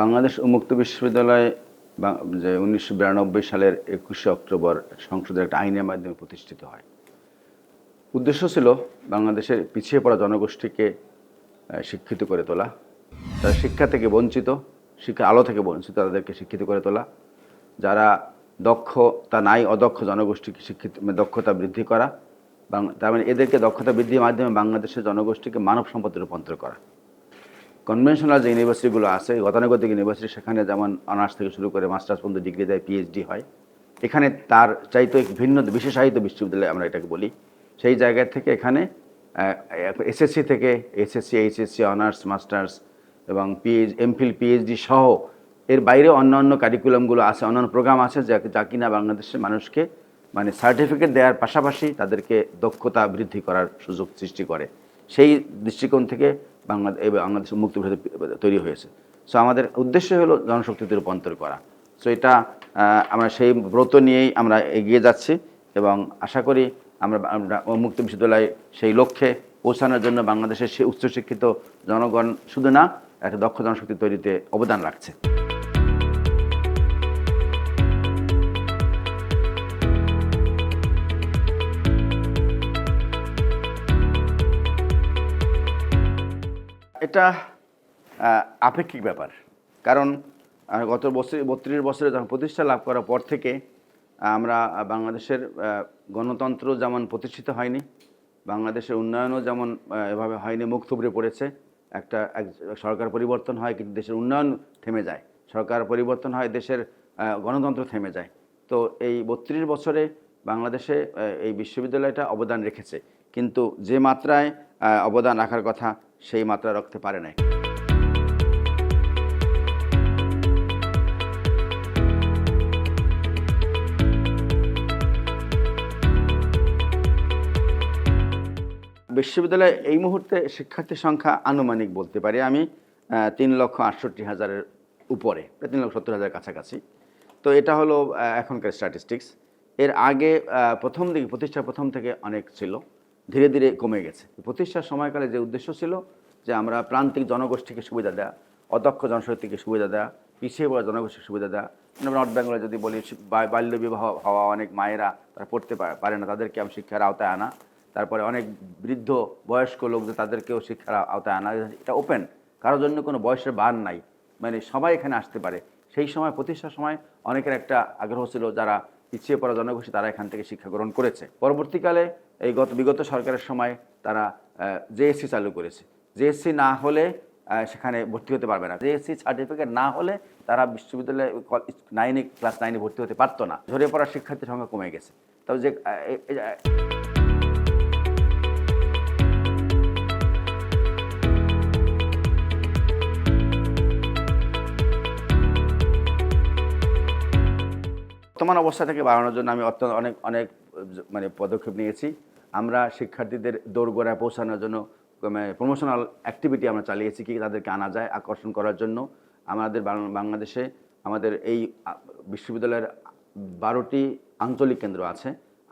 বাংলাদেশ উন্মুক্ত বিশ্ববিদ্যালয় যে উনিশশো বিরানব্বই সালের একুশে অক্টোবর সংসদের একটা আইনের মাধ্যমে প্রতিষ্ঠিত হয়। উদ্দেশ্য ছিল বাংলাদেশের পিছিয়ে পড়া জনগোষ্ঠীকে শিক্ষিত করে তোলা। তারা শিক্ষা থেকে বঞ্চিত, শিক্ষা আলো থেকে বঞ্চিত, তাদেরকে শিক্ষিত করে তোলা। যারা দক্ষতা নাই অদক্ষ জনগোষ্ঠীকে শিক্ষিত মানে দক্ষতা বৃদ্ধি করা। তার মানে এদেরকে দক্ষতা বৃদ্ধির মাধ্যমে বাংলাদেশের জনগোষ্ঠীকে মানব সম্পদে রূপান্তর করা। কনভেনশনাল যে ইউনিভার্সিটিগুলো আছে, গতানুগতিক ইউনিভার্সিটি সেখানে যেমন অনার্স থেকে শুরু করে মাস্টার্স পর্যন্ত ডিগ্রি দেয় পিএইচডি হয়, এখানে তার চাইতে ভিন্ন বিশেষায়িত বিশ্ববিদ্যালয় আমরা এটাকে বলি। সেই জায়গা থেকে এখানে এসএসসি থেকে এসএসসি এইচএসসি অনার্স মাস্টার্স এবং পিএইচ এমফিল পিএইচডি সহ এর বাইরে অন্যান্য কারিকুলামগুলো আছে অন্যান্য প্রোগ্রাম আছে যা যা কিনা বাংলাদেশের মানুষকে মানে সার্টিফিকেট দেওয়ার পাশাপাশি তাদেরকে দক্ষতা বৃদ্ধি করার সুযোগ সৃষ্টি করে। সেই দৃষ্টিকোণ থেকে বাংলাদেশ বাংলাদেশ মুক্ত ভারত তৈরি হয়েছে। সো আমাদের উদ্দেশ্য হলো জনশক্তিতে রূপান্তর করা। সো এটা আমরা সেই ব্রত নিয়েই আমরা এগিয়ে যাচ্ছি এবং আশা করি আমরা মুক্ত বিশ্ববিদ্যালয় সেই লক্ষ্যে পৌঁছানোর জন্য বাংলাদেশের সেই উচ্চশিক্ষিত জনগণ শুধু না, একটা দক্ষ জনশক্তি তৈরিতে অবদান রাখছে। এটা আপেক্ষিক ব্যাপার। কারণ গত বছর, বত্রিশ বছরে যখন প্রতিষ্ঠা লাভ করার পর থেকে আমরা বাংলাদেশের গণতন্ত্র যেমন প্রতিষ্ঠিত হয়নি, বাংলাদেশের উন্নয়নও যেমন এভাবে হয়নি, মুখ থুবড়ে পড়েছে, একটা, এক, সরকার পরিবর্তন হয়, কিন্তু দেশের উন্নয়ন থেমে যায়। সরকার পরিবর্তন হয়, দেশের গণতন্ত্র থেমে যায়। তো এই বত্রিশ বছরে বাংলাদেশে এই বিশ্ববিদ্যালয়টা অবদান রেখেছে। কিন্তু যে মাত্রায় অবদান রাখার কথা সেই মাত্রা রাখতে পারে নাই। বিশ্ববিদ্যালয়ে এই মুহূর্তে শিক্ষার্থীর সংখ্যা আনুমানিক বলতে পারি আমি তিন লক্ষ আটষট্টি হাজারের উপরে তিন লক্ষ সত্তর হাজার কাছাকাছি। তো এটা হলো এখনকার স্ট্যাটিস্টিক্স এর আগে প্রথম দিকে, প্রতিষ্ঠার প্রথম থেকে অনেক ছিল। ধীরে ধীরে কমে গেছে। প্রতিষ্ঠার সময়কালে যে উদ্দেশ্য ছিল যে আমরা প্রান্তিক জনগোষ্ঠীকে সুবিধা দেওয়া অদক্ষ জনশক্তিকে সুবিধা দেওয়া পিছিয়ে পড়া জনগোষ্ঠীর সুবিধা দেওয়া আমরা নর্থ বেঙ্গলে যদি বলি বাল্য বিবাহ হওয়া অনেক মায়েরা তারা পড়তে পারে না, তাদেরকে আমি শিক্ষার আওতায় আনা। তারপরে অনেক বৃদ্ধ বয়স্ক লোকদের তাদেরকেও শিক্ষার আওতায় আনা। এটা ওপেন কারোর জন্য কোনো বয়সের বার নাই। মানে সবাই এখানে আসতে পারে। সেই সময়, প্রতিষ্ঠার সময় অনেকের একটা আগ্রহ ছিল যারা পিছিয়ে পড়া জনগোষ্ঠী, তারা এখান থেকে শিক্ষা গ্রহণ করেছে। পরবর্তীকালে এই গত, বিগত সরকারের সময় তারা জেএসসি চালু করেছে। জেএসসি না হলে সেখানে ভর্তি হতে পারবে না। জেএসসি সার্টিফিকেট না হলে তারা বিশ্ববিদ্যালয়ে নাইনে ক্লাস নাইনে ভর্তি হতে পারতো না। ঝরে পড়া শিক্ষার্থীর সংখ্যা কমে গেছে। তবে যে বর্তমান অবস্থা থেকে বাড়ানোর জন্য আমি অত্যন্ত অনেক অনেক মানে পদক্ষেপ নিয়েছি। আমরা শিক্ষার্থীদের দোরগোড়ায় পৌঁছানোর জন্য প্রমোশনাল অ্যাক্টিভিটি আমরা চালিয়েছি, কি তাদেরকে আনা যায় আকর্ষণ করার জন্য। আমাদের বাংলাদেশে আমাদের এই বিশ্ববিদ্যালয়ের বারোটি আঞ্চলিক কেন্দ্র আছে,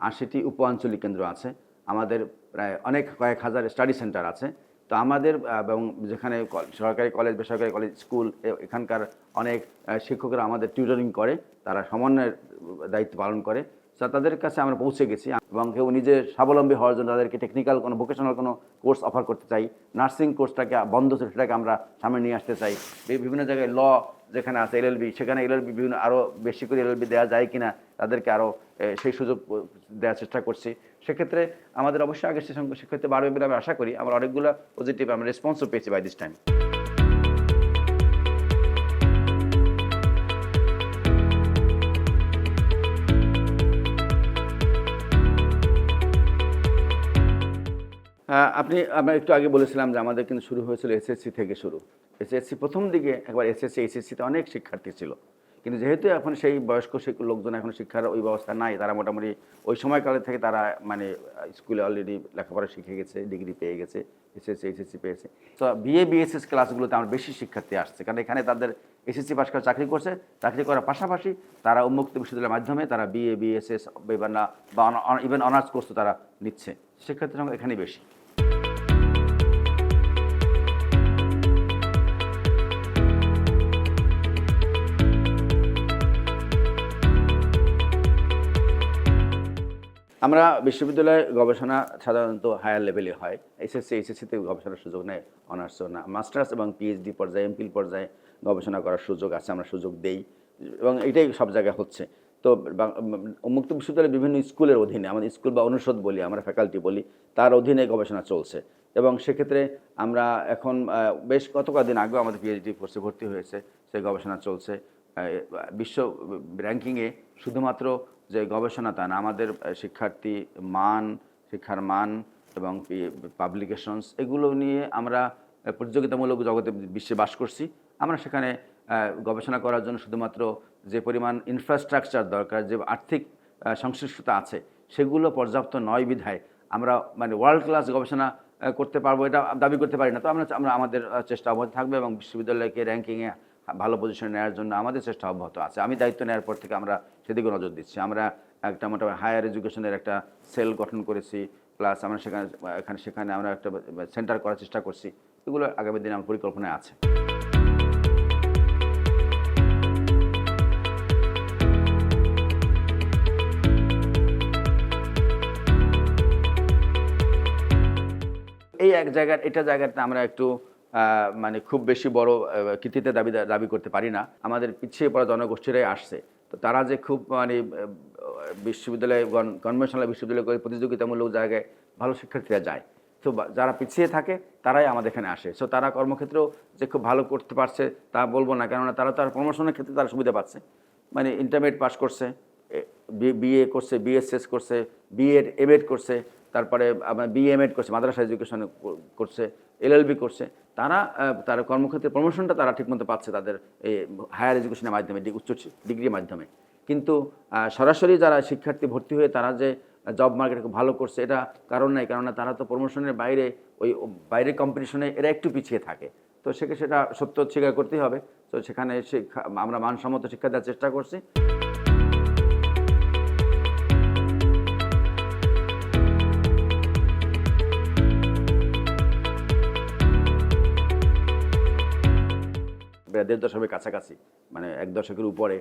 আশিটি উপ আঞ্চলিক কেন্দ্র আছে, আমাদের প্রায় অনেক কয়েক হাজার স্টাডি সেন্টার আছে। তো আমাদের এবং যেখানে সরকারি কলেজ, বেসরকারি কলেজ, স্কুল এখানকার অনেক শিক্ষকরা আমাদের টিউটরিং করে, তারা সমন্বয়ের দায়িত্ব পালন করে। তাদের কাছে আমরা পৌঁছে গেছি এবং কেউ নিজে স্বাবলম্বী হওয়ার জন্য তাদেরকে টেকনিক্যাল কোনো ভোকেশনাল কোনো কোর্স অফার করতে চাই নার্সিং কোর্সটাকে বন্ধ সেটাকে আমরা সামনে নিয়ে আসতে চাই। বিভিন্ন জায়গায় ল যেখানে আছে এলএলবি সেখানে এলএলবি বিভিন্ন আরও বেশি করে এলএলবি দেওয়া যায় কিনা তাদেরকে আরও সেই সুযোগ দেওয়ার চেষ্টা করছি। সেক্ষেত্রে আমাদের অবশ্যই আগের সে শিক্ষার্থী বাড়বে বলে আমি আশা করি আমরা অনেকগুলো পজিটিভ আমরা রেসপন্সও পেয়েছি বাই দিস টাইম আপনি, আমরা একটু আগে বলেছিলাম যে আমাদের কিন্তু শুরু হয়েছিল এসএসসি থেকে শুরু। এসএসসি প্রথম দিকে একবার এসএসসি এইচএসসিতে অনেক শিক্ষার্থী ছিল। কিন্তু যেহেতু এখন সেই বয়স্ক লোকজন এখন শিক্ষার ওই ব্যবস্থা নাই, তারা মোটামুটি ওই সময়কালে থেকে তারা মানে স্কুলে অলরেডি লেখাপড়া শিখে গেছে ডিগ্রি পেয়ে গেছে এসএসসি এইচএসসি পেয়েছে। তো বিএ বিএসএস ক্লাসগুলোতে আমার বেশি শিক্ষার্থী আসছে। কারণ এখানে তাদের এসএসসি পাশ করে চাকরি করছে, চাকরি করার পাশাপাশি তারা উন্মুক্ত বিশ্ববিদ্যালয়ের মাধ্যমে তারা বিএ বিএসএস বা ইভেন অনার্স কোর্সও তারা নিচ্ছে। সংখ্যা এখানেই বেশি। আমরা বিশ্ববিদ্যালয়ে গবেষণা সাধারণত হায়ার লেভেলে হয়। এসএসসি এইচএসসিতে গবেষণার সুযোগ নেই অনার্স না। মাস্টার্স এবং পিএইচডি পর্যায়ে এমফিল পর্যায়ে গবেষণা করার সুযোগ আছে, আমরা সুযোগ দেই। এবং এটাই সব জায়গায় হচ্ছে। তো মুক্ত বিশ্ববিদ্যালয়ের বিভিন্ন স্কুলের অধীনে, আমাদের স্কুল বা অনুষদ বলি, আমরা ফ্যাকাল্টি বলি, তার অধীনে গবেষণা চলছে। এবং সেক্ষেত্রে আমরা এখন বেশ কত কদিন আগেও আমাদের পিএইচডি কোর্সে ভর্তি হয়েছে, সেই গবেষণা চলছে। বিশ্ব র্যাঙ্কিংয়ে শুধুমাত্র যে গবেষণা তা না, আমাদের শিক্ষার্থী মান, শিক্ষার মান এবং পাবলিকেশনস এগুলো নিয়ে আমরা প্রতিযোগিতামূলক জগতে বিশ্বে বাস করছি। আমরা সেখানে গবেষণা করার জন্য শুধুমাত্র যে পরিমাণ ইনফ্রাস্ট্রাকচার দরকার, যে আর্থিক সংশ্লিষ্টতা আছে, সেগুলো পর্যাপ্ত নয় বিধায় আমরা মানে ওয়ার্ল্ড ক্লাস গবেষণা করতে পারব এটা দাবি করতে পারি না। তো আমরা আমরা আমাদের চেষ্টা অব্যাহত থাকবে এবং বিশ্ববিদ্যালয়কে র্যাঙ্কিংয়ে ভালো পজিশনে নেওয়ার জন্য আমাদের চেষ্টা অব্যাহত আছে। আমি দায়িত্ব নেওয়ার পর থেকে আমরা সেদিকে নজর দিচ্ছি। আমরা একটা মোটামুটি হায়ার এডুকেশনের একটা সেল গঠন করেছি প্লাস আমরা সেখানে, এখানে, সেখানে আমরা একটা সেন্টার করার চেষ্টা করছি। এগুলো আগামী দিনে আমার পরিকল্পনায় আছে। এই এক জায়গার, এটা জায়গাতে আমরা একটু মানে খুব বেশি বড় কৃতিত্বের দাবি দাবি করতে পারি না। আমাদের পিছিয়ে পড়া জনগোষ্ঠীরাই আসছে। তো তারা যে খুব মানে বিশ্ববিদ্যালয়ে কনভেনশনাল বিশ্ববিদ্যালয় প্রতিযোগিতামূলক জায়গায় ভালো শিক্ষার্থীরা যায়। তো যারা পিছিয়ে থাকে, তারাই আমাদের এখানে আসে। সো তারা কর্মক্ষেত্রেও যে খুব ভালো করতে পারছে, তা বলব না। কেননা তারা তার প্রমোশনের ক্ষেত্রে তারা সুবিধা পাচ্ছে। মানে ইন্টারমিডিয়েট পাস করছে বিএ করছে বিএসএস করছে বিএড এমএড করছে, তারপরে আপনার বিএমএড করছে, মাদ্রাসা এডুকেশন করছে এলএলবি করছে। তারা তার কর্মক্ষেত্রে প্রমোশনটা তারা ঠিকমতো পাচ্ছে তাদের এই হায়ার এডুকেশনের মাধ্যমে উচ্চ ডিগ্রির মাধ্যমে। কিন্তু সরাসরি যারা শিক্ষার্থী ভর্তি হয়ে তারা যে জব মার্কেটে খুব ভালো করছে, এটা কারণ নাই। কেননা তারা তো প্রমোশনের বাইরে, ওই বাইরের কম্পিটিশনে এরা একটু পিছিয়ে থাকে। তো সেকে সেটা সত্য স্বীকার করতেই হবে। তো সেখানে শিক্ষা, আমরা মানসম্মত শিক্ষা দেওয়ার চেষ্টা করছি। প্রায় দেড় দশকের কাছাকাছি মানে এক দশকের উপরে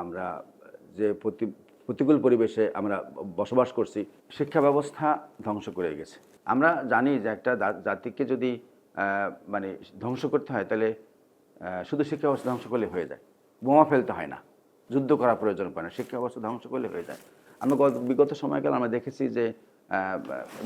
আমরা যে প্রতি, প্রতিকূল পরিবেশে আমরা বসবাস করছি, শিক্ষা ব্যবস্থা ধ্বংস করে গেছে। আমরা জানি যে একটা জাতিকে যদি মানে ধ্বংস করতে হয়, তাহলে শুধু শিক্ষা ব্যবস্থা ধ্বংস করলে হয়ে যায়। বোমা ফেলতে হয় না। যুদ্ধ করার প্রয়োজন পড়ে না। শিক্ষা ব্যবস্থা ধ্বংস করলে হয়ে যায়। আমরা গত, বিগত সময়কাল আমরা দেখেছি যে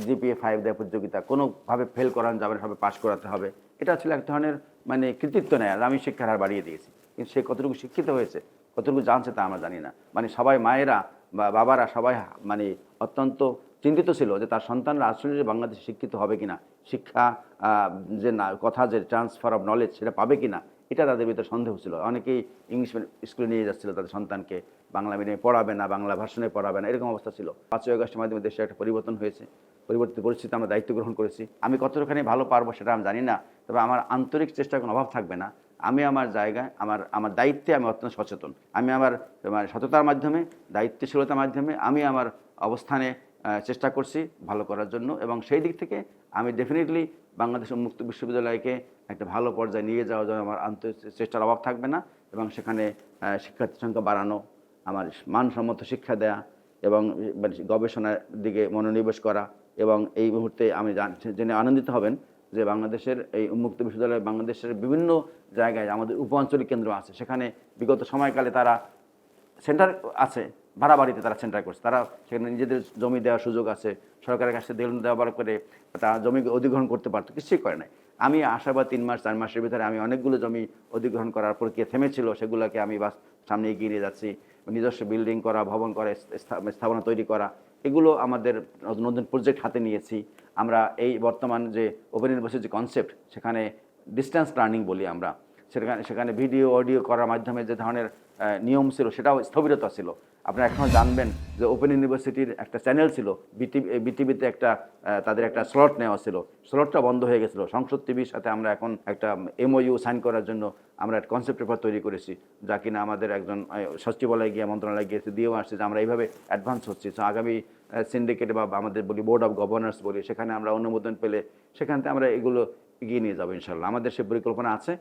জিপিএ ফাইভ দেয় প্রতিযোগিতা, কোনোভাবে ফেল করানো যাবে না সবে পাশ করাতে হবে। এটা ছিল এক ধরনের মানে কৃতিত্ব নেয়। আর আমি শিক্ষার হার বাড়িয়ে দিয়েছি। কিন্তু সে কতটুকু শিক্ষিত হয়েছে, কতটুকু জানছে তা আমরা জানি না। মানে সবাই মায়েরা বা বাবারা সবাই মানে অত্যন্ত চিন্তিত ছিল যে তার সন্তানরা আসলে যে বাংলাদেশে শিক্ষিত হবে কিনা, শিক্ষা যে না, কথা যে ট্রান্সফার অফ নলেজ সেটা পাবে কিনা এটা তাদের ভিতরে সন্দেহ ছিল। অনেকেই ইংলিশ স্কুলে নিয়ে যাচ্ছিল তাদের সন্তানকে। বাংলা মিডিয়ামে পড়াবে না, বাংলা ভাষণে পড়াবে না, এরকম অবস্থা ছিল। পাঁচই আগস্টের মাধ্যমে দেশে একটা পরিবর্তন হয়েছে। পরিবর্তিত পরিস্থিতি আমরা দায়িত্ব গ্রহণ করেছি। আমি কতখানি ভালো পারব সেটা আমি জানি না, তবে আমার আন্তরিক চেষ্টার কোনো অভাব থাকবে না। আমি আমার জায়গায়, আমার আমার দায়িত্বে আমি অত্যন্ত সচেতন। আমি আমার সততার মাধ্যমে, দায়িত্বশীলতার মাধ্যমে আমি আমার অবস্থানে চেষ্টা করছি ভালো করার জন্য এবং সেই দিক থেকে আমি ডেফিনেটলি বাংলাদেশ উন্মুক্ত বিশ্ববিদ্যালয়কে একটা ভালো পর্যায়ে নিয়ে যাওয়ার জন্য আমার আন্তরিক চেষ্টার অভাব থাকবে না এবং সেখানে শিক্ষার্থী সংখ্যা বাড়ানো, আমার মানসম্মত শিক্ষা দেয়া এবং মানে গবেষণার দিকে মনোনিবেশ করা এবং এই মুহূর্তে আমি জান- জেনে আনন্দিত হবেন যে বাংলাদেশের এই উন্মুক্ত বিশ্ববিদ্যালয় বাংলাদেশের বিভিন্ন জায়গায় আমাদের উপ আঞ্চলিক কেন্দ্র আছে। সেখানে বিগত সময়কালে তারা সেন্টার আছে ভাড়া বাড়িতে তারা সেন্টার করছে। তারা সেখানে নিজেদের জমি দেওয়ার সুযোগ আছে, সরকারের কাছে দেওয়া দেওয়ার করে তারা জমি অধিগ্রহণ করতে পারতো, কিছুই করে নাই। আমি আশাবাদ তিন মাস, চার মাসের ভিতরে আমি অনেকগুলো জমি অধিগ্রহণ করার প্রক্রিয়া থেমেছিল, সেগুলোকে আমি বাস সামনে এগিয়ে নিয়ে যাচ্ছি। নিজস্ব বিল্ডিং করা, ভবন করা স্থাপনা তৈরি করা, এগুলো আমাদের নতুন প্রজেক্ট হাতে নিয়েছি। আমরা এই বর্তমান যে ওপেন ইউনিভার্সিটি যে কনসেপ্ট সেখানে ডিস্ট্যান্স লার্নিং বলি আমরা। সেখানে সেখানে ভিডিও অডিও করার মাধ্যমে যে ধরনের নিয়ম ছিল, সেটাও স্থবিরতা ছিল। আপনারা এখনও জানবেন যে ওপেন ইউনিভার্সিটির একটা চ্যানেল ছিল বিটিভি বিটিভিতে একটা তাদের একটা স্লট নেওয়া ছিল। স্লটটা বন্ধ হয়ে গেছিল। সংসদ টিভির সাথে আমরা এখন একটা এমওইউ সাইন করার জন্য আমরা একটা কনসেপ্ট পেপার তৈরি করেছি, যা কিনা আমাদের একজন সচিবালয়ে গিয়ে, মন্ত্রণালয়ে গিয়েছে দিয়েও আসছে যে আমরা এইভাবে অ্যাডভান্স হচ্ছি। তো আগামী সিন্ডিকেট বা আমাদের বলি বোর্ড অফ গভর্নর্স বলি, সেখানে আমরা অনুমোদন পেলে সেখান থেকে আমরা এগুলো এগিয়ে নিয়ে যাব ইনশাল্লাহ আমাদের সে পরিকল্পনা আছে।